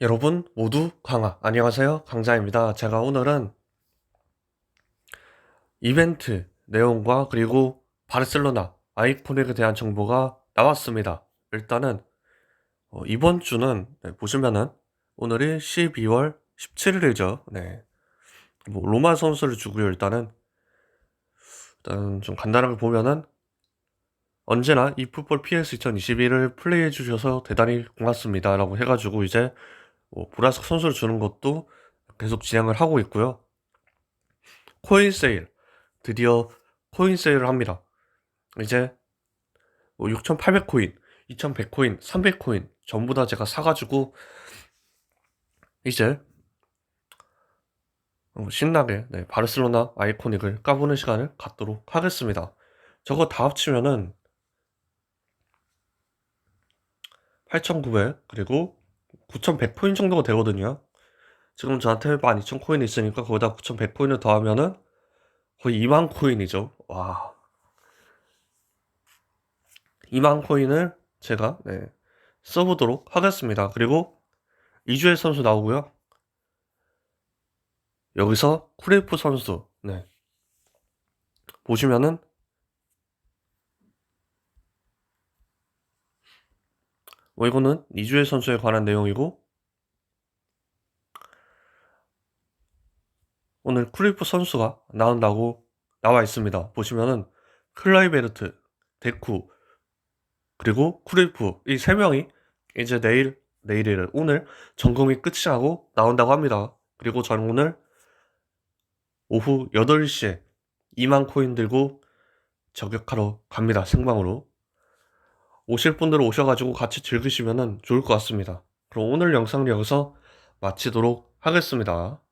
여러분 모두 강화 안녕하세요. 강자입니다. 제가 오늘은 이벤트 내용과 그리고 바르셀로나 아이코닉에 대한 정보가 나왔습니다. 일단은 어, 이번 주는 네, 보시면은 오늘이 12월 17일이죠. 네. 뭐 로마 선수를 주고요 일단은. 일단 좀 간단하게 보면은 언제나 이 풋볼 PS 2021을 플레이해 주셔서 대단히 고맙습니다 라고 해가지고 이제 뭐 보라색 선수를 주는 것도 계속 진행을 하고 있고요. 코인 세일 드디어 코인 세일을 합니다. 이제 뭐 6,800코인, 2,100코인, 300코인 전부 다 제가 사가지고 이제 어, 신나게 네, 바르셀로나 아이코닉을 까보는 시간을 갖도록 하겠습니다. 저거 다 합치면은 8,900 그리고 9,100코인 정도가 되거든요. 지금 저한테 12,000코인이 있으니까 거기다 9,100코인을 더하면은 거의 2만 코인이죠. 와. 2만 코인을 제가 네, 써보도록 하겠습니다. 그리고 이주의 선수 나오고요. 여기서 쿠레이프 선수 네. 보시면은 이거는 이주혜 선수에 관한 내용이고 오늘 크리프 선수가 나온다고 나와 있습니다. 보시면은 클라이베르트, 데쿠 그리고 크리프 이 세 명이 이제 내일 내일이래 오늘 점검이 끝이 하고 나온다고 합니다. 그리고 저는 오늘 오후 8시에 2만 코인 들고 저격하러 갑니다. 생방으로. 오실 분들은 오셔가지고 같이 즐기시면 좋을 것 같습니다. 그럼 오늘 영상을 여기서 마치도록 하겠습니다.